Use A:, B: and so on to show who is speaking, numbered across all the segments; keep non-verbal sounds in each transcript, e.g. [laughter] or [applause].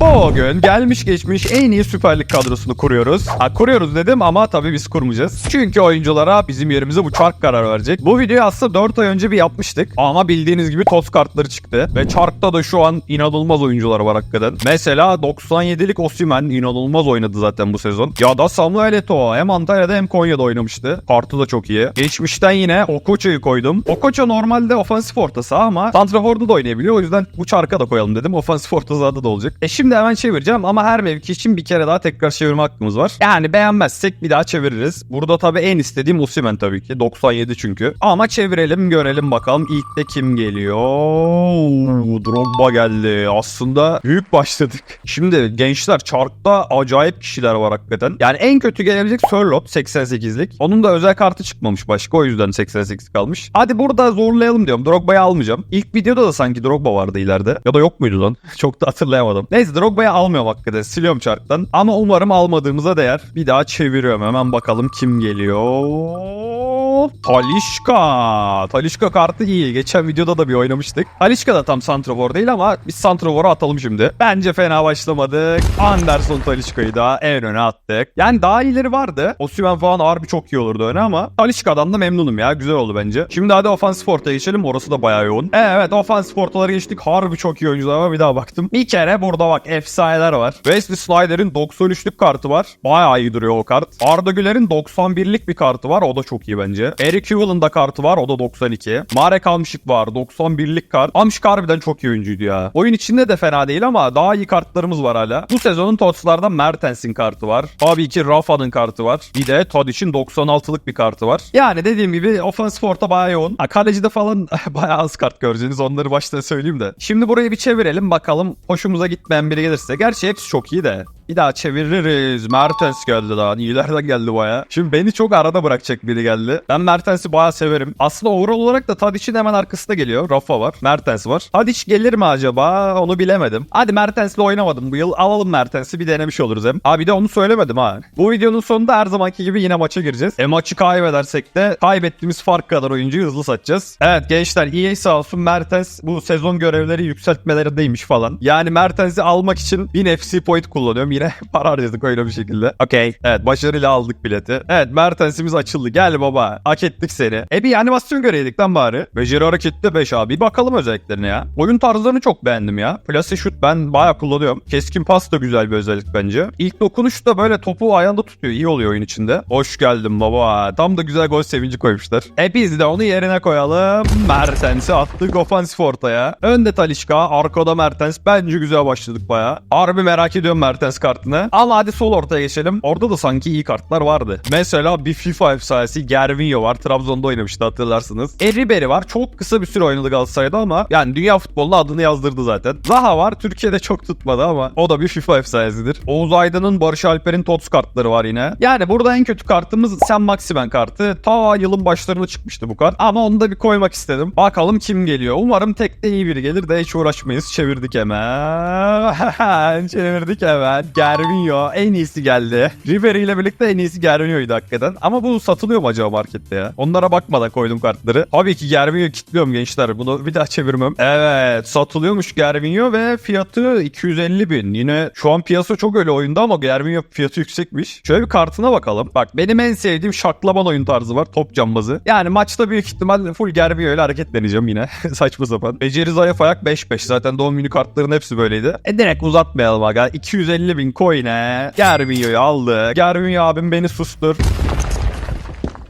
A: Bugün gelmiş geçmiş en iyi Süper Lig kadrosunu kuruyoruz. Ha kuruyoruz dedim ama tabii biz kurmayacağız. Çünkü oyunculara bizim yerimize bu çark karar verecek. Bu videoyu aslında 4 ay önce bir yapmıştık. Ama bildiğiniz gibi toz kartları çıktı. Ve çarkta da şu an inanılmaz oyuncular var hakikaten. Mesela 97'lik Osimhen inanılmaz oynadı zaten bu sezon. Ya da Samuel Eto'o hem Antalya'da hem Konya'da oynamıştı. Kartı da çok iyi. Geçmişten yine Okoça'yı koydum. Okoça normalde ofansif orta saha ama Santrafor'da da oynayabiliyor. O yüzden bu çarka da koyalım dedim. Ofansif orta sahada da olacak. E şimdi hemen çevireceğim ama her mevki için bir kere daha tekrar çevirme hakkımız var. Yani beğenmezsek bir daha çeviririz. Burada tabii en istediğim Osimhen tabii ki. 97 çünkü. Ama çevirelim görelim bakalım ilk de kim geliyor. Drogba geldi. Aslında büyük başladık. Şimdi gençler çarkta acayip kişiler var hakikaten. Yani en kötü gelebilecek Sörlot 88'lik. Onun da özel kartı çıkmamış başka o yüzden 88 kalmış. Hadi burada zorlayalım diyorum. Drogba'yı almayacağım. İlk videoda da sanki Drogba vardı ileride. Ya da yok muydu lan? [laughs] Çok da hatırlayamadım. Neyse Drogba'yı almıyorum hakikaten. Siliyorum çarktan. Ama umarım almadığımıza değer. Bir daha çeviriyorum. Hemen bakalım kim geliyor. Talişka. Talişka kartı iyi. Geçen videoda da bir oynamıştık. Talişka da tam Santrafor değil ama biz Santrafor'a atalım şimdi. Bence fena başlamadık. Anderson Talişka'yı da en öne attık. Yani daha iyileri vardı. Osimhen falan harbi çok iyi olurdu öne ama Talişka'dan da memnunum ya. Güzel oldu bence. Şimdi hadi ofansif ortaya geçelim. Orası da bayağı yoğun. Evet ofansif ortalara geçtik. Harbi çok iyi oyuncular var. Bir daha baktım. Bir kere burada bak efsaneler var. Wesley Snyder'in 93'lük kartı var. Bayağı iyi duruyor o kart. Arda Güler'in 91'lik bir kartı var. O da çok iyi bence. Eric Hewell'ın da kartı var. O da 92. Marek Hamşik var. 91'lik kart. Hamşik harbiden çok iyi oyuncuydu ya. Oyun içinde de fena değil ama daha iyi kartlarımız var hala. Bu sezonun Tots'larda Mertens'in kartı var. Tabii ki Rafa'nın kartı var. Bir de Tadic'in 96'lık bir kartı var. Yani dediğim gibi offensive orta bayağı yoğun. Ha, kalecide falan [laughs] bayağı az kart göreceğiniz. Onları baştan söyleyeyim de. Şimdi burayı bir çevirelim bakalım. Hoşumuza gitmeyen biri gelirse. Gerçi hepsi çok iyi de. Bir daha çeviririz. Mertens geldi daha. İyilerden geldi baya. Şimdi beni çok arada bırakacak biri geldi. Ben Mertens'i baya severim. Aslında overall olarak da Tadic'in hemen arkasında geliyor. Rafa var. Mertens var. Tadic gelir mi acaba? Onu bilemedim. Hadi Mertens'le oynamadım bu yıl. Alalım Mertens'i bir denemiş oluruz hem. Abi de onu söylemedim ha. Bu videonun sonunda her zamanki gibi yine maça gireceğiz. E maçı kaybedersek de kaybettiğimiz fark kadar oyuncuyu hızlı satacağız. Evet gençler EA sağ olsun Mertens bu sezon görevleri yükseltmelerindeymiş falan. Yani Mertens'i almak için 1000 FC point kullanıyorum. Yine [laughs] para harcadık öyle bir şekilde. Okey. Evet başarıyla aldık bileti. Evet Mertens'imiz açıldı. Gel baba. Hak ettik seni. E bir animasyon göreydik lan bari. Beceri harekette 5 abi. Bakalım özelliklerine ya. Oyun tarzlarını çok beğendim ya. Plase şut ben bayağı kullanıyorum. Keskin pas da güzel bir özellik bence. İlk dokunuş da böyle topu ayağında tutuyor. İyi oluyor oyun içinde. Hoş geldin baba. Tam da güzel gol sevinci koymuşlar. E biz de onu yerine koyalım. Mertens'i attık ofansif ortaya. Önde Talişka. Arkada Mertens. Bence güzel başladık baya. Harbi merak ediyorum Mertens kartını. Ama hadi sol ortaya geçelim. Orada da sanki iyi kartlar vardı. Mesela bir FIFA efsanesi Gervinho var. Trabzon'da oynamıştı hatırlarsınız. E Ribery var. Çok kısa bir süre oynadı Galatasaray'da ama yani dünya futboluna adını yazdırdı zaten. Zaha var. Türkiye'de çok tutmadı ama o da bir FIFA efsanesidir. Oğuz Aydın'ın Barış Alper'in TOTS kartları var yine. Yani burada en kötü kartımız Sen Maximen kartı. Ta yılın başlarında çıkmıştı bu kart. Ama onu da bir koymak istedim. Bakalım kim geliyor. Umarım tek de iyi biri gelir de hiç uğraşmayız. Çevirdik hemen. [laughs] Çevirdik hemen. Gervinho en iyisi geldi. Ribery ile birlikte en iyisi Gervinho'ydu hakikaten. Ama bu satılıyor mu acaba markette ya? Onlara bakmadan koydum kartları. Tabii ki Gervinho kilitliyorum gençler. Bunu bir daha çevirmem. Evet satılıyormuş Gervinho ve fiyatı 250 bin. Yine şu an piyasa çok öyle oyunda ama Gervinho fiyatı yüksekmiş. Şöyle bir kartına bakalım. Bak benim en sevdiğim şaklaban oyun tarzı var. Top cambazı. Yani maçta büyük ihtimal full Gervinho ile hareket deneyeceğim yine. [laughs] Saçma sapan. Beceri zayıf ayak 5-5. Zaten doğum günü kartların hepsi böyleydi. E direkt uzatmayalım aga. 250 bin coin'e Gervinho'yu aldı. Gervinho abim beni sustur.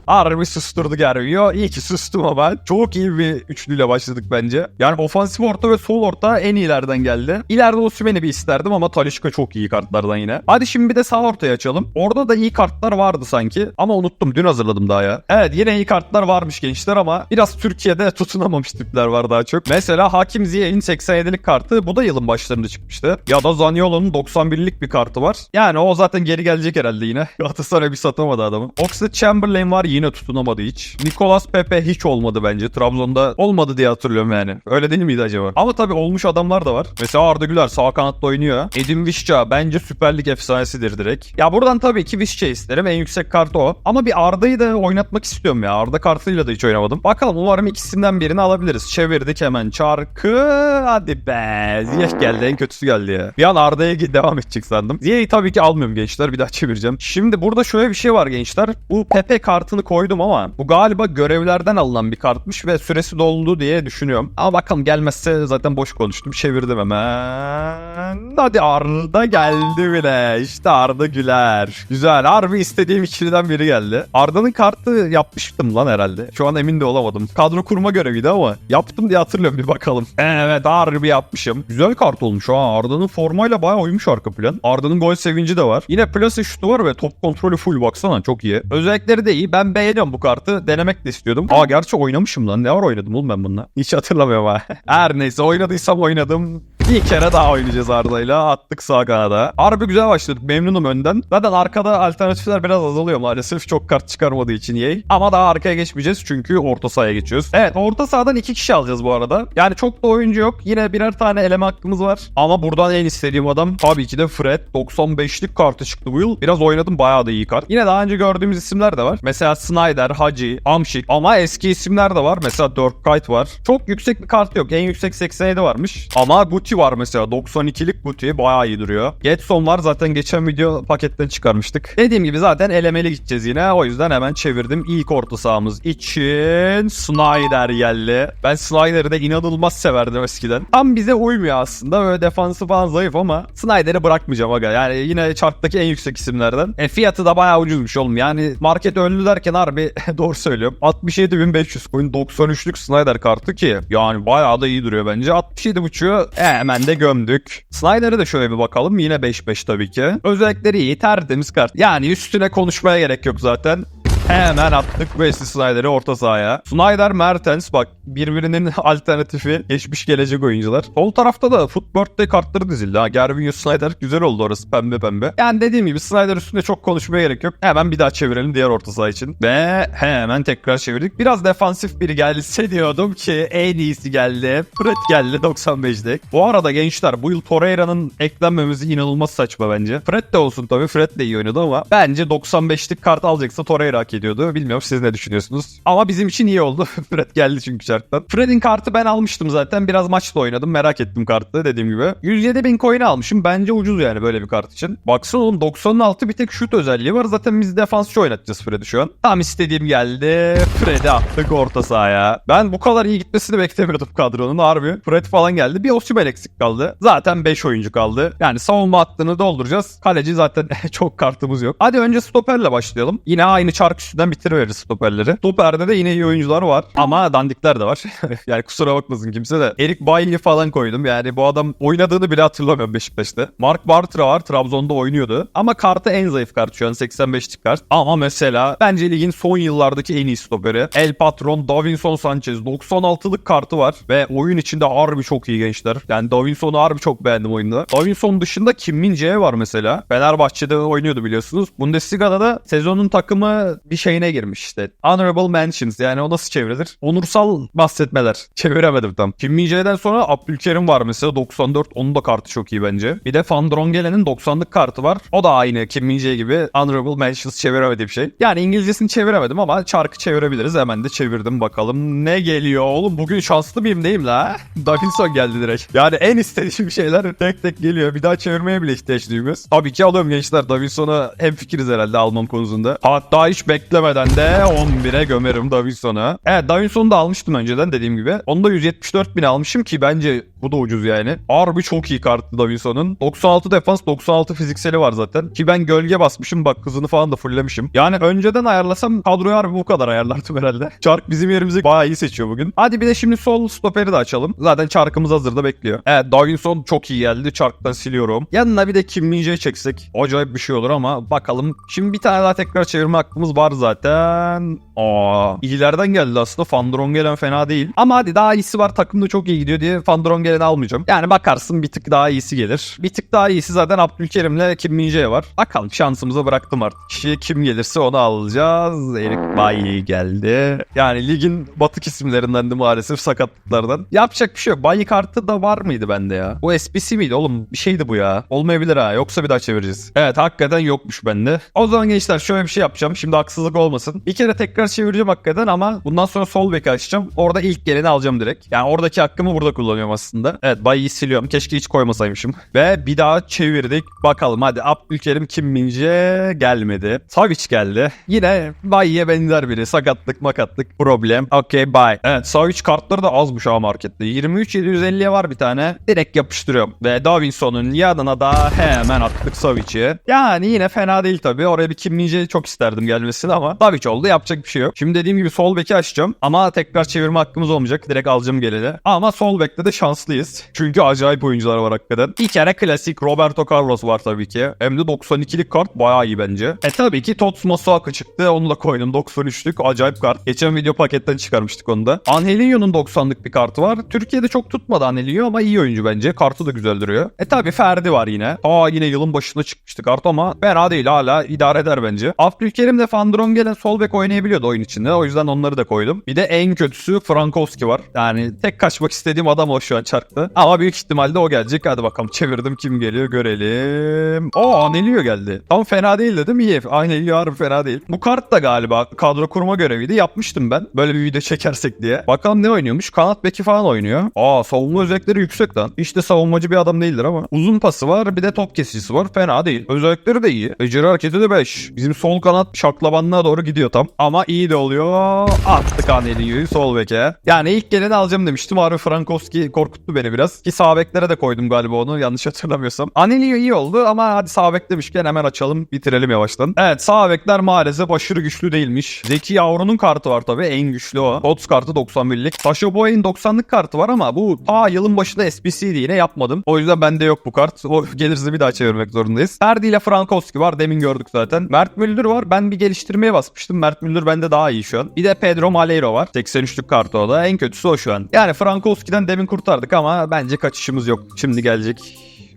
A: Harbi susturdu Gervinho. İyi ki sustum ama çok iyi bir üçlüyle başladık bence. Yani ofansif orta ve sol orta en iyilerden geldi. İleride Osimhen'i bir isterdim ama Talişka çok iyi kartlardan yine. Hadi şimdi bir de sağ ortaya açalım. Orada da iyi kartlar vardı sanki ama unuttum. Dün hazırladım daha ya. Evet yine iyi kartlar varmış gençler ama biraz Türkiye'de [laughs] tutunamamış tipler var daha çok. Mesela Hakim Ziyech'in 87'lik kartı bu da yılın başlarında çıkmıştı. Ya da Zaniolo'nun 91'lik bir kartı var. Yani o zaten geri gelecek herhalde yine. [laughs] Galatasaray bir satamadı adamı. Oxlade Chamberlain var yine tutunamadı hiç. Nicolas Pepe hiç olmadı bence. Trabzon'da olmadı diye hatırlıyorum yani. Öyle değil miydi acaba? Ama tabii olmuş adamlar da var. Mesela Arda Güler sağ kanatta oynuyor. Edin Visca bence Süper Lig efsanesidir direkt. Ya buradan tabii ki Visca isterim. En yüksek kartı o. Ama bir Arda'yı da oynatmak istiyorum ya. Arda kartıyla da hiç oynamadım. Bakalım umarım ikisinden birini alabiliriz. Çevirdik hemen çarkı. Hadi be. Ziyech geldi. En kötüsü geldi ya. Bir an Arda'ya devam edecek sandım. Ziyech'i tabii ki almıyorum gençler. Bir daha çevireceğim. Şimdi burada şöyle bir şey var gençler. Bu Pepe kartını koydum ama bu galiba görevlerden alınan bir kartmış ve süresi doldu diye düşünüyorum. Ama bakalım gelmezse zaten boş konuştum. Çevirdim hemen. Hadi Arda geldi bile. İşte Arda Güler. Güzel. Harbi istediğim ikiliden biri geldi. Arda'nın kartı yapmıştım lan herhalde. Şu an emin de olamadım. Kadro kurma göreviydi ama yaptım diye hatırlıyorum bir bakalım. Evet harbi yapmışım. Güzel kart olmuş ha. Arda'nın formayla bayağı uymuş arka plan. Arda'nın gol sevinci de var. Yine plase şutu var ve top kontrolü full baksana çok iyi. Özellikleri de iyi. Ben beğeniyorum bu kartı. Denemek de istiyordum. Aa gerçi oynamışım lan. Ne var oynadım oğlum ben bununla? Hiç hatırlamıyorum ha. [laughs] Her neyse oynadıysam oynadım. Bir kere daha oynayacağız Arda'yla. Attık sağ kanada. Harbi güzel başladık. Memnunum önden. Zaten arkada alternatifler biraz azalıyor maalesef. Çok kart çıkarmadığı için EA. Ama daha arkaya geçmeyeceğiz çünkü orta sahaya geçiyoruz. Evet orta sahadan iki kişi alacağız bu arada. Yani çok da oyuncu yok. Yine birer tane eleme hakkımız var. Ama buradan en istediğim adam tabii ki de Fred. 95'lik kartı çıktı bu yıl. Biraz oynadım bayağı da iyi kart. Yine daha önce gördüğümüz isimler de var. Mesela Snyder, Hacı, Amşik. Ama eski isimler de var. Mesela Dirk Kuyt var. Çok yüksek bir kart yok. En yüksek 87 varmış. Ama Guti var mesela. 92'lik Guti. Bayağı iyi duruyor. Getson var. Zaten geçen video paketten çıkarmıştık. Dediğim gibi zaten elemeli gideceğiz yine. O yüzden hemen çevirdim. İlk orta sahamız için Snyder geldi. Ben Snyder'ı da inanılmaz severdim eskiden. Tam bize uymuyor aslında. Böyle defansı falan zayıf ama Snyder'ı bırakmayacağım aga. Yani yine charttaki en yüksek isimlerden. E fiyatı da bayağı ucuzmuş oğlum. Yani market önlü derken harbi [laughs] doğru söylüyorum. 67.500 coin 93'lük Snyder kartı ki yani bayağı da iyi duruyor bence. 67.5'u hemen de gömdük. Snyder'ı da şöyle bir bakalım. Yine 5-5 tabii ki. Özellikleri iyi. Tertemiz kart. Yani üstüne konuşmaya gerek yok zaten. Hemen attık Wesley Snyder'ı orta sahaya. Snyder, Mertens bak birbirinin [laughs] alternatifi geçmiş gelecek oyuncular. Sol tarafta da Footbird'de kartları dizildi ha. Gervinho Snyder güzel oldu orası pembe pembe. Yani dediğim gibi Snyder üstünde çok konuşmaya gerek yok. Hemen bir daha çevirelim diğer orta saha için. Ve hemen tekrar çevirdik. Biraz defansif biri gelse [laughs] diyordum ki en iyisi geldi. Fred geldi 95'de. Bu arada gençler bu yıl Torreira'nın eklenmemesi inanılmaz saçma bence. Fred de olsun tabii. Fred de iyi oynadı ama bence 95'lik kart alacaksa Torreira hak ediyordu. Bilmiyorum siz ne düşünüyorsunuz? Ama bizim için iyi oldu. [laughs] Fred geldi çünkü şarttan. Fred'in kartı ben almıştım zaten. Biraz maçla oynadım. Merak ettim kartı dediğim gibi. 107 bin coin almışım. Bence ucuz yani böyle bir kart için. Baksana oğlum 96 bir tek şut özelliği var. Zaten biz defansçı oynatacağız Fred'i şu an. Tam istediğim geldi. Fred'i attık orta sahaya. Ben bu kadar iyi gitmesini beklemiyordum kadronun harbi. Fred falan geldi. Bir Osimhen eksik kaldı. Zaten 5 oyuncu kaldı. Yani savunma hattını dolduracağız. Kaleci zaten [laughs] çok kartımız yok. Hadi önce stoperle başlayalım. Yine aynı çark üstünden bitiriveririz stoperleri. Stoperde de yine iyi oyuncular var. Ama dandikler de var. [laughs] yani kusura bakmasın kimse de. Erik Bailly falan koydum. Yani bu adam oynadığını bile hatırlamıyorum Beşiktaş'ta. Mark Bartra var. Trabzon'da oynuyordu. Ama kartı en zayıf kart şu an 85'lik kart. Ama mesela bence ligin son yıllardaki en iyi stoperi. El Patron Davinson Sanchez 96'lık kartı var. Ve oyun içinde harbi çok iyi gençler. Yani Davinson'u harbi çok beğendim oyunda. Davinson dışında Kim Min var mesela. Fenerbahçe'de oynuyordu biliyorsunuz. Bundesliga'da da sezonun takımı bir şeyine girmiş işte. Honorable Mentions yani o nasıl çevrilir? Onursal bahsetmeler. Çeviremedim tam. Kim Min Jae'den sonra Abdülkerim var mesela 94. Onun da kartı çok iyi bence. Bir de Van Drongelen'in 90'lık kartı var. O da aynı Kim Min Jae gibi Honorable Mentions çeviremediğim şey. Yani İngilizcesini çeviremedim ama çarkı çevirebiliriz. Hemen de çevirdim bakalım. Ne geliyor oğlum? Bugün şanslı mıyım mi la? [laughs] Davinson geldi direkt. Yani en istediğim şeyler tek tek geliyor. Bir daha çevirmeye bile ihtiyaç duymuyoruz. Tabii ki alıyorum gençler. Davinson'a hem fikiriz herhalde almam konusunda. Hatta hiç beklemeden de 11'e gömerim Davinson'a. Evet Davinson'u da almıştım önceden dediğim gibi. Onu da 174 bin almışım ki bence bu da ucuz yani. Harbi çok iyi kartlı Davinson'un. 96 defans 96 fizikseli var zaten. Ki ben gölge basmışım bak hızını falan da fulllemişim. Yani önceden ayarlasam kadroyu harbi bu kadar ayarlardım herhalde. [laughs] Çark bizim yerimizi bayağı iyi seçiyor bugün. Hadi bir de şimdi sol stoperi de açalım. Zaten çarkımız hazırda bekliyor. Evet Davinson çok iyi geldi. Çarktan siliyorum. Yanına bir de Kim Min Jae çeksek. Acayip bir şey olur ama bakalım. Şimdi bir tane daha tekrar çevirme hakkımız var var zaten. Aa, iyilerden geldi aslında. Van Drongelen fena değil. Ama hadi daha iyisi var. Takım da çok iyi gidiyor diye Van Drongelen'i almayacağım. Yani bakarsın bir tık daha iyisi gelir. Bir tık daha iyisi zaten Abdülkerim'le Kim Min-jae var. Bakalım şansımıza bıraktım artık. Kişi kim gelirse onu alacağız. Erik Bayi geldi. Yani ligin batık isimlerinden de maalesef sakatlıklardan. Yapacak bir şey yok. Bayi kartı da var mıydı bende ya? Bu SBC miydi oğlum? Bir şeydi bu ya. Olmayabilir ha. Yoksa bir daha çevireceğiz. Evet hakikaten yokmuş bende. O zaman gençler şöyle bir şey yapacağım. Şimdi haksızlık olmasın. Bir kere tekrar çevireceğim hakikaten ama bundan sonra sol beki açacağım. Orada ilk geleni alacağım direkt. Yani oradaki hakkımı burada kullanıyorum aslında. Evet Bayi'yi siliyorum. Keşke hiç koymasaymışım. Ve bir daha çevirdik. Bakalım hadi Abdülkerim Kim Mince gelmedi. Savic geldi. Yine Bayi'ye benzer biri. Sakatlık makatlık problem. Okey bye. Evet Savic kartları da azmış ha markette. 23.750'ye var bir tane. Direkt yapıştırıyorum. Ve Davinson'un yanına da hemen attık Savic'i. Yani yine fena değil tabii. Oraya bir Kim Mince'yi çok isterdim gelmesini ama Savic oldu. Yapacak bir şey yok. Şimdi dediğim gibi sol beki açacağım. Ama tekrar çevirme hakkımız olmayacak. Direkt alacağım geleni. Ama sol bekte de şanslıyız. Çünkü acayip oyuncular var hakikaten. Bir kere klasik Roberto Carlos var tabii ki. Hem de 92'lik kart bayağı iyi bence. E tabii ki Tots Masuaku çıktı. Onu da koydum 93'lük. Acayip kart. Geçen video paketten çıkarmıştık onu da. Angelinho'nun 90'lık bir kartı var. Türkiye'de çok tutmadı Angelinho ama iyi oyuncu bence. Kartı da güzel duruyor. E tabii Ferdi var yine. Aa yine yılın başında çıkmıştı kart ama fena değil hala idare eder bence. Abdülkerim de Van Drongelen sol bek oynayabiliyordu oyun içinde. O yüzden onları da koydum. Bir de en kötüsü Frankowski var. Yani tek kaçmak istediğim adam o şu an çarkta. Ama büyük ihtimalle o gelecek. Hadi bakalım çevirdim kim geliyor görelim. Oo Anelio geldi. Tam fena değil dedim iyi. Anelio harbi fena değil. Bu kart da galiba kadro kurma göreviydi. Yapmıştım ben. Böyle bir video çekersek diye. Bakalım ne oynuyormuş? Kanat beki falan oynuyor. Aa savunma özellikleri yüksek lan. İşte savunmacı bir adam değildir ama. Uzun pası var bir de top kesicisi var. Fena değil. Özellikleri de iyi. Beceri hareketi de 5. Bizim sol kanat şaklabanlığa doğru gidiyor tam. Ama iyi de oluyor. Attık Anelio'yu sol beke. Yani ilk geleni alacağım demiştim. Harbi Frankowski korkuttu beni biraz. Ki sağ beklere de koydum galiba onu yanlış hatırlamıyorsam. Anelio iyi oldu ama hadi sağ bek demişken hemen açalım bitirelim yavaştan. Evet sağ bekler maalesef aşırı güçlü değilmiş. Zeki Yavru'nun kartı var tabii en güçlü o. Kots kartı 91'lik. Sasha Boy'un 90'lık kartı var ama bu ta yılın başında SBC'di yine yapmadım. O yüzden bende yok bu kart. O [laughs] gelirse bir daha çevirmek zorundayız. Ferdi ile Frankowski var demin gördük zaten. Mert Müldür var. Ben bir geliştirmeye basmıştım. Mert Müldür bende daha iyi şu an. Bir de Pedro Maleiro var. 83'lük kartı o da. En kötüsü o şu an. Yani Frankowski'den demin kurtardık ama bence kaçışımız yok. Şimdi gelecek.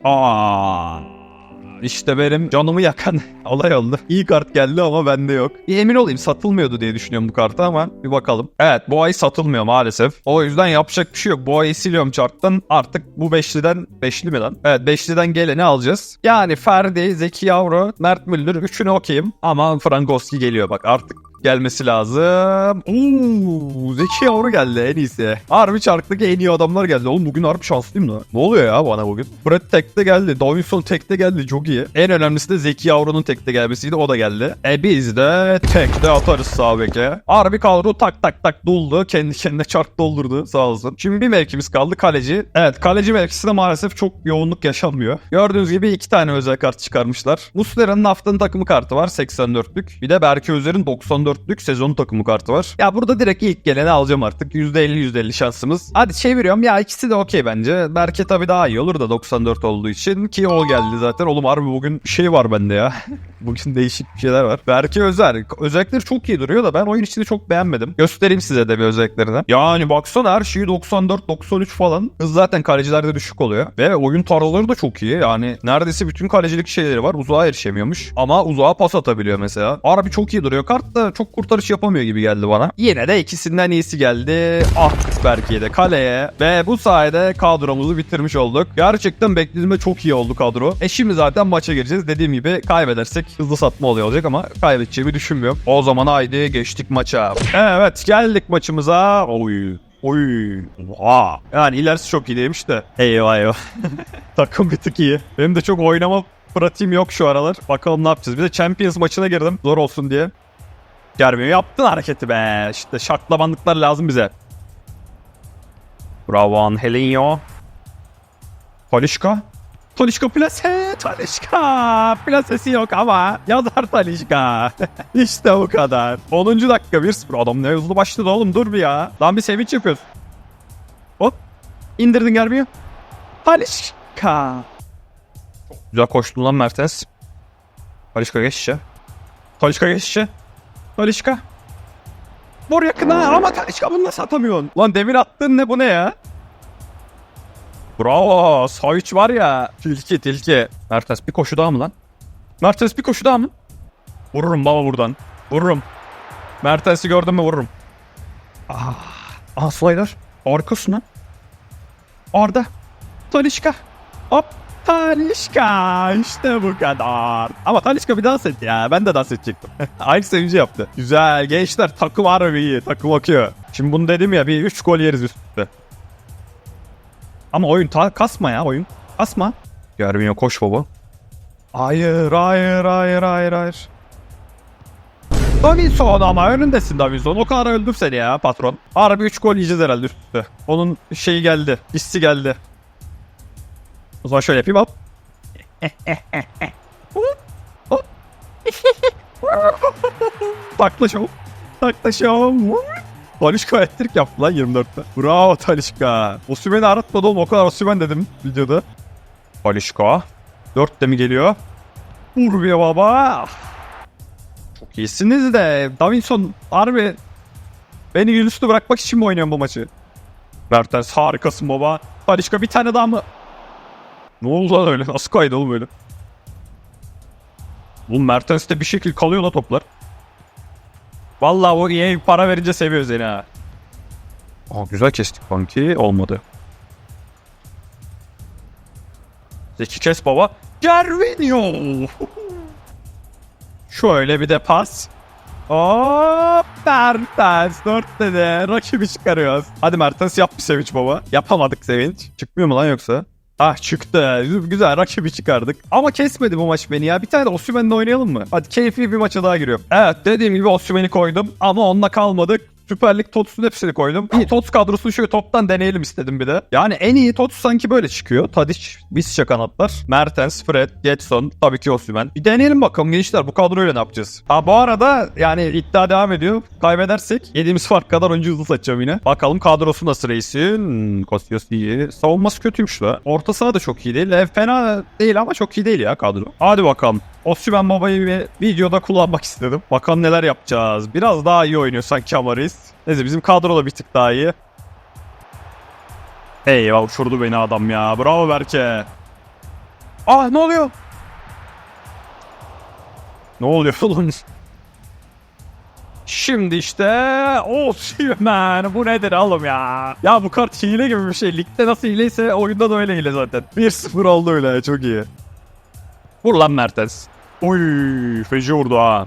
A: Aa. İşte benim canımı yakan [laughs] olay oldu. İyi kart geldi ama bende yok. Bir emin olayım satılmıyordu diye düşünüyorum bu kartı ama bir bakalım. Evet bu ay satılmıyor maalesef. O yüzden yapacak bir şey yok. Bu ayı siliyorum charttan. Artık bu beşliden beşli mi lan? Evet beşliden geleni alacağız. Yani Ferdi, Zeki Yavru, Mert Müldür üçünü okeyim. Ama Frankowski geliyor bak artık gelmesi lazım. Oo, Zeki Yavru geldi en iyisi. Harbi çarktaki en iyi adamlar geldi. Oğlum bugün harbi şanslıyım da. Ne oluyor ya bana bugün? Brett tekte geldi. Davinson tekte geldi. Çok iyi. En önemlisi de Zeki Yavru'nun tekte gelmesiydi. O da geldi. E biz de tekte atarız sağ beke. Harbi kadro tak tak tak doldu. Kendi kendine çark doldurdu sağ olsun. Şimdi bir mevkimiz kaldı kaleci. Evet kaleci mevkisinde maalesef çok yoğunluk yaşanmıyor. Gördüğünüz gibi iki tane özel kart çıkarmışlar. Muslera'nın haftanın takımı kartı var 84'lük. Bir de Berke Özer'in 94'lük sezon takımı kartı var. Ya burada direkt ilk geleni alacağım artık. %50 %50 şansımız. Hadi çeviriyorum. Ya ikisi de okey bence. Berke tabii daha iyi olur da 94 olduğu için. Ki o geldi zaten. Oğlum harbi bugün şey var bende ya. [laughs] bugün değişik bir şeyler var. Berke Özer. Özellikleri çok iyi duruyor da ben oyun içinde çok beğenmedim. Göstereyim size de bir özelliklerini. Yani baksana her şeyi 94-93 falan. Hız zaten kalecilerde düşük oluyor. Ve oyun tarzları da çok iyi. Yani neredeyse bütün kalecilik şeyleri var. Uzağa erişemiyormuş. Ama uzağa pas atabiliyor mesela. Harbi çok iyi duruyor. Kart da çok kurtarış yapamıyor gibi geldi bana. Yine de ikisinden iyisi geldi. Ah Berke'ye de kaleye. Ve bu sayede kadromuzu bitirmiş olduk. Gerçekten beklediğimde çok iyi oldu kadro. E şimdi zaten maça gireceğiz. Dediğim gibi kaybedersek hızlı satma oluyor olacak ama kaybedeceğimi düşünmüyorum. O zaman haydi geçtik maça. Evet geldik maçımıza. Oy. Oy. Oha. Yani ilerisi çok iyi demiş de. Eyvah eyvah. [laughs] Takım bir tık iyi. Benim de çok oynama pratiğim yok şu aralar. Bakalım ne yapacağız. Bir de Champions maçına girdim. Zor olsun diye. Germiyor. Yaptın hareketi be. İşte şaklabanlıklar lazım bize. Bravo Angelinho. Talişka. Talişka plase. Talişka. Plasesi yok ama yazar Talişka. [laughs] işte bu kadar. 10. dakika 1-0. Adam ne hızlı başladı oğlum dur bir ya. Lan bir sevinç yapıyoruz. Hop. İndirdin gelmiyor. Talişka. Güzel koştun lan Mertens. Talişka geç işe. Talişka geç işe. Talişka. Vur yakına ama Talişka bunu nasıl atamıyorsun? Lan demir attın ne bu ne ya? Bravo. Savic var ya. Tilki tilki. Mertens bir koşu daha mı lan? Mertens bir koşu daha mı? Vururum baba buradan. Vururum. Mertens'i gördüm mü vururum. Ah. Ah slider. Arkasına. Orada. Talişka. Hop. Talişka. İşte bu kadar. Ama Talişka bir dans etti ya. Ben de dans edecektim. [laughs] Aynı sevinci yaptı. Güzel. Gençler takım harbi iyi. Takım akıyor. Şimdi bunu dedim ya bir 3 gol yeriz üst üste. Ama oyun ta kasma ya oyun. Kasma. Gervinho koş baba. Hayır hayır hayır hayır hayır. Davinson ama önündesin Davinson. O kadar öldüm seni ya patron. Harbi 3 gol yiyeceğiz herhalde üst üste. Onun şeyi geldi. Hissi geldi. O zaman şöyle yapayım hop. Hop. Takla şov. Takla şov. Talişka ettirik yaptı lan 24'te. Bravo Talişka. Osimhen'i aratmadı oğlum o kadar Osimhen dedim videoda. Talişka. 4 de mi geliyor? Vur be baba. Çok iyisiniz de Davinson harbi beni yüzüstü bırakmak için mi oynuyorsun bu maçı? Mertens harikasın baba. Talişka bir tane daha mı? Ne oldu lan öyle? Nasıl kaydı oğlum öyle? Bu Mertens'te bir şekil kalıyor la toplar. Vallahi o EA para verince seviyor seni ha. Aa, güzel kestik banki. Olmadı. Zeki kes baba. Gervinho. [laughs] Şöyle bir de pas. Hop Mertens. Dörtte de rakibi çıkarıyoruz. Hadi Mertens yap bir sevinç baba. Yapamadık sevinç. Çıkmıyor mu lan yoksa? Ah çıktı. Güzel rakibi çıkardık. Ama kesmedi bu maç beni ya. Bir tane de Osimhen'le oynayalım mı? Hadi keyifli bir maça daha giriyorum. Evet dediğim gibi Osimhen'i koydum. Ama onunla kalmadık. Süper Lig Tots'un hepsini koydum. İyi Tots kadrosunu şöyle toptan deneyelim istedim bir de. Yani en iyi Tots sanki böyle çıkıyor. Tadic, Visca kanatlar. Mertens, Fred, Getson, tabii ki Osimhen. Bir deneyelim bakalım gençler bu kadroyla ne yapacağız? Ha bu arada yani iddia devam ediyor. Kaybedersek yediğimiz fark kadar oyuncu hızlı saçacağım yine. Bakalım kadrosu nasıl reisin? Kostas iyi. Savunması kötüymüş la. Orta saha da çok iyi değil. E, fena değil ama çok iyi değil ya kadro. Hadi bakalım. Osimhen babayı bir videoda kullanmak istedim. Bakalım neler yapacağız. Biraz daha iyi oynuyor sanki Amaris. Neyse bizim kadro da bir tık daha iyi. Eyvah uçurdu beni adam ya. Bravo Berke. Ah ne oluyor? Ne oluyor [laughs] oğlum? Şimdi işte Osimhen bu nedir oğlum ya? Ya bu kart hile gibi bir şey. Ligde nasıl hileyse oyunda da öyle hile zaten. 1-0 oldu öyle çok iyi. Vur lan Mertens. Oy feci vurdu ha.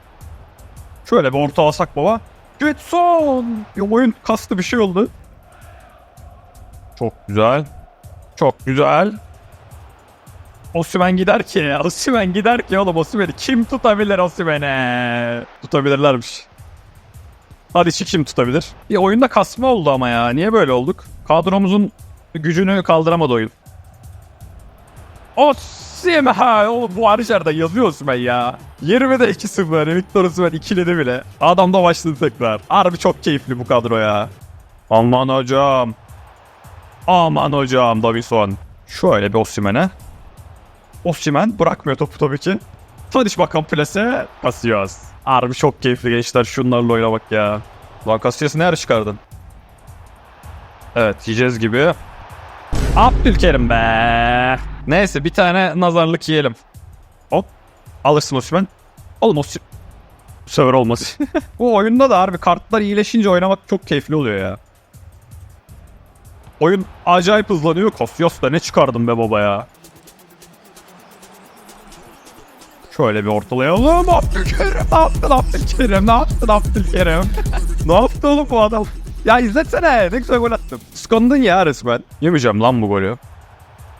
A: Şöyle bir orta alsak baba. Getson. Ya oyun kastı bir şey oldu. Çok güzel. Çok güzel. Osimhen gider ki. Osimhen gider ki oğlum Osimhen'i. Kim tutabilir Osimhen'i? Tutabilirlermiş. Hadi çık kim tutabilir? Bir oyunda kasma oldu ama ya. Niye böyle olduk? Kadromuzun gücünü kaldıramadı oyun. Osimhen! Oğlum bu hariçlerde yazıyor Osimhen ya. 20'de 2-0. Victor Osimhen ikiledi bile. Adam da başladı tekrar. Harbi çok keyifli bu kadro ya. Aman hocam. Aman hocam Davison. Şöyle bir Osimhen'e. Osimhen bırakmıyor topu tabii ki. Tadiş bakan plase. Casillas. Harbi çok keyifli gençler şunlarla oynamak ya. Lan Casillas'ı nerede çıkardın? Evet yiyeceğiz gibi. Abdülkerim be. Neyse bir tane nazarlık yiyelim. Hop. Alırsın Osimhen. Oğlum Osimhen. Bu sefer olmaz. [laughs] Bu oyunda da harbi kartlar iyileşince oynamak çok keyifli oluyor ya. Oyun acayip hızlanıyor. Casillas da ne çıkardım be baba ya. Şöyle bir ortalayalım. Abdülkerim yaptın Abdülkerim ne yaptın Abdülkerim? [laughs] ne yaptı oğlum bu adam? Ya izletsene ne güzel gol attım. Skandın ya resmen. Yemeyeceğim lan bu golü.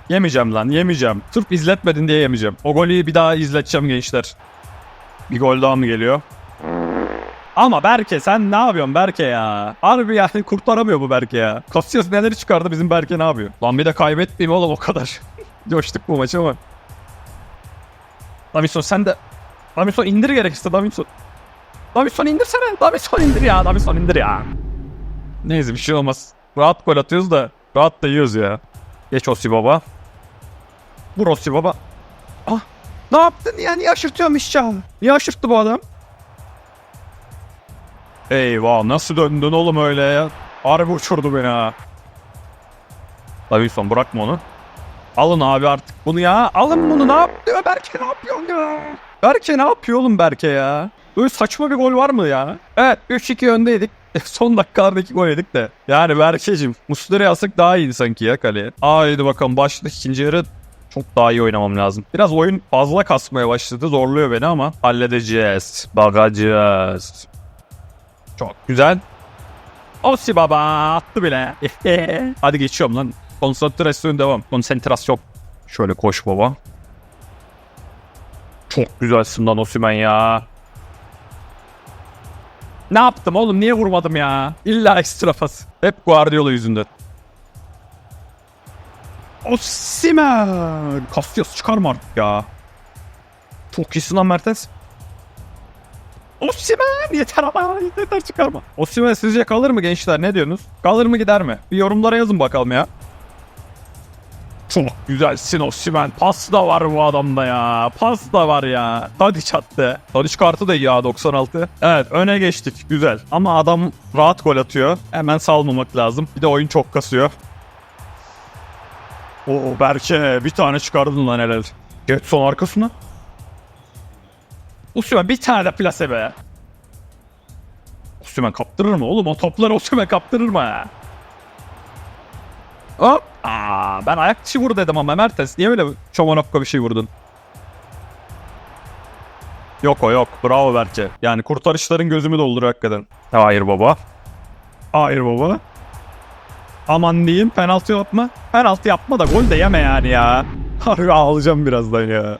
A: Yemeyeceğim lan yemeyeceğim. Sırf izletmedin diye yemeyeceğim. O golü bir daha izleteceğim gençler. Bir gol daha mı geliyor? Ama Berke sen ne yapıyorsun Berke ya? Harbi yani kurtaramıyor bu Berke ya. Casillas neleri çıkardı bizim Berke ne yapıyor? Lan bir de kaybetmeyeyim oğlum o kadar. [laughs] Coştuk bu maçı ama. Davinson sen de... Davinson indir gerekirse Davinson. Davinson indirsene. Davinson indir ya. Davinson indir ya. Neyse bir şey olmaz. Rahat gol atıyoruz da rahat da yiyoruz ya. Geç Osi baba. Vur Osi baba. Ah. Ne yaptın ya? Niye aşırtıyorsun işçi Niye aşırttı bu adam? Eyvah nasıl döndün oğlum öyle ya? Harbi uçurdu beni ha. Davinson bırakma onu. Alın abi artık bunu ya. Alın bunu ne yapıyor Berke ne yapıyorsun ya? Berke ne yapıyor oğlum Berke ya? Böyle saçma bir gol var mı ya? Evet 3-2 öndeydik. [laughs] Son dakikalardaki gol yedik de. Yani Berke'cim Muslera'ya alsak daha iyiydi sanki ya kaleye. Haydi bakalım başladık ikinci yarı. Çok daha iyi oynamam lazım. Biraz oyun fazla kasmaya başladı. Zorluyor beni ama halledeceğiz. Bakacağız. Çok güzel. Osi baba attı bile. [laughs] Hadi geçiyorum lan. Konsantrasyon devam. Konsantrasyon. Şöyle koş baba. Çok güzelsin lan Osimen ya. Ne yaptım oğlum? Niye vurmadım ya? İlla ekstra pas. Hep Guardiola yüzünden. Osimen! Casillas çıkarma artık ya. Çok iyisin lan Mertens. Osimen yeter ama yeter çıkarma. Osimen sizce kalır mı gençler ne diyorsunuz? Kalır mı gider mi? Bir yorumlara yazın bakalım ya. Çok güzelsin Osimen. Pas da var bu adamda ya. Pas da var ya. Tadiç attı. Tadiç kartı da iyi ya 96. Evet öne geçtik. Güzel. Ama adam rahat gol atıyor. Hemen salmamak lazım. Bir de oyun çok kasıyor. Oo Berke bir tane çıkardın lan helal. Geç son arkasına. Osimhen bir tane de plase be. Osimhen kaptırır mı oğlum? O topları Osimhen kaptırır mı? Hop. Aa, ben ayak dışı vur dedim ama Mertens niye böyle çomonokka bir şey vurdun? Yok o yok. Bravo Berke. Yani kurtarışların gözümü dolduruyor hakikaten. Hayır baba. Hayır baba. Aman diyeyim penaltı yapma. Penaltı yapma da gol de yeme yani ya. [laughs] Harbi ağlayacağım birazdan ya.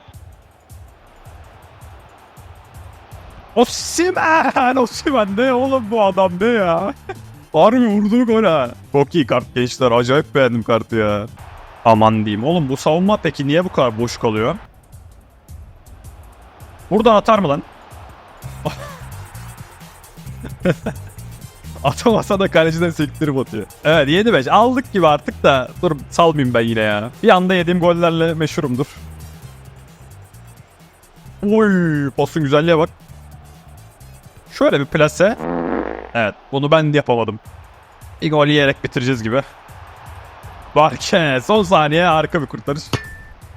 A: Osimhen! [laughs] Osimhen ne oğlum bu adam ne ya? [laughs] Harbi vurduğu gol ha. Çok iyi kart gençler. Acayip beğendim kartı ya. Aman diyeyim. Oğlum bu savunma peki niye bu kadar boş kalıyor? Buradan atar mı lan? [laughs] Atamasa da kaleciden sektirip atıyor. Evet 7-5 aldık gibi artık da dur salmayayım ben yine ya. Bir anda yediğim gollerle meşhurumdur. Oy pasın güzelliğe bak. Şöyle bir plase. Evet bunu ben de yapamadım. Bir gol yiyerek bitireceğiz gibi. Barke son saniye harika bir kurtarış.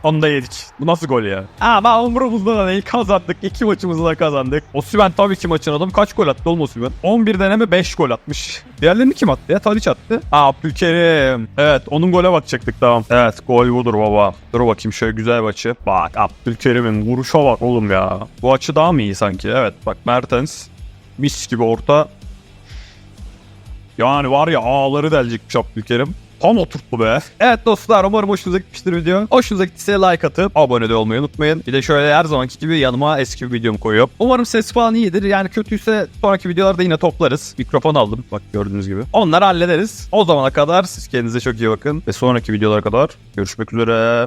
A: Onu da yedik. Bu nasıl gol ya? Ama umurumuzda da değil. Kazandık. İki maçımızı da kazandık. Osimhen tabii ki maçın adamı. Kaç gol attı oğlum Osimhen? 11 deneme 5 gol atmış. Diğerlerini kim attı ya? Tadiç attı. Aa Abdülkerim. Evet onun gole bakacaktık tamam. Evet gol budur baba. Dur bakayım şöyle güzel bir açı. Bak Abdülkerim'in vuruşa bak oğlum ya. Bu açı daha mı iyi sanki? Evet bak Mertens. Mis gibi orta. Yani var ya ağları delecekmiş Abdülkerim. Tam oturttu be. Evet dostlar umarım hoşunuza gitmiştir video. Hoşunuza gittiyse like atıp abone de olmayı unutmayın. Bir de şöyle her zamanki gibi yanıma eski bir videomu koyuyorum. Umarım ses falan iyidir. Yani kötüyse sonraki videolarda yine toplarız. Mikrofon aldım bak gördüğünüz gibi. Onları hallederiz. O zamana kadar siz kendinize çok iyi bakın. Ve sonraki videolara kadar görüşmek üzere.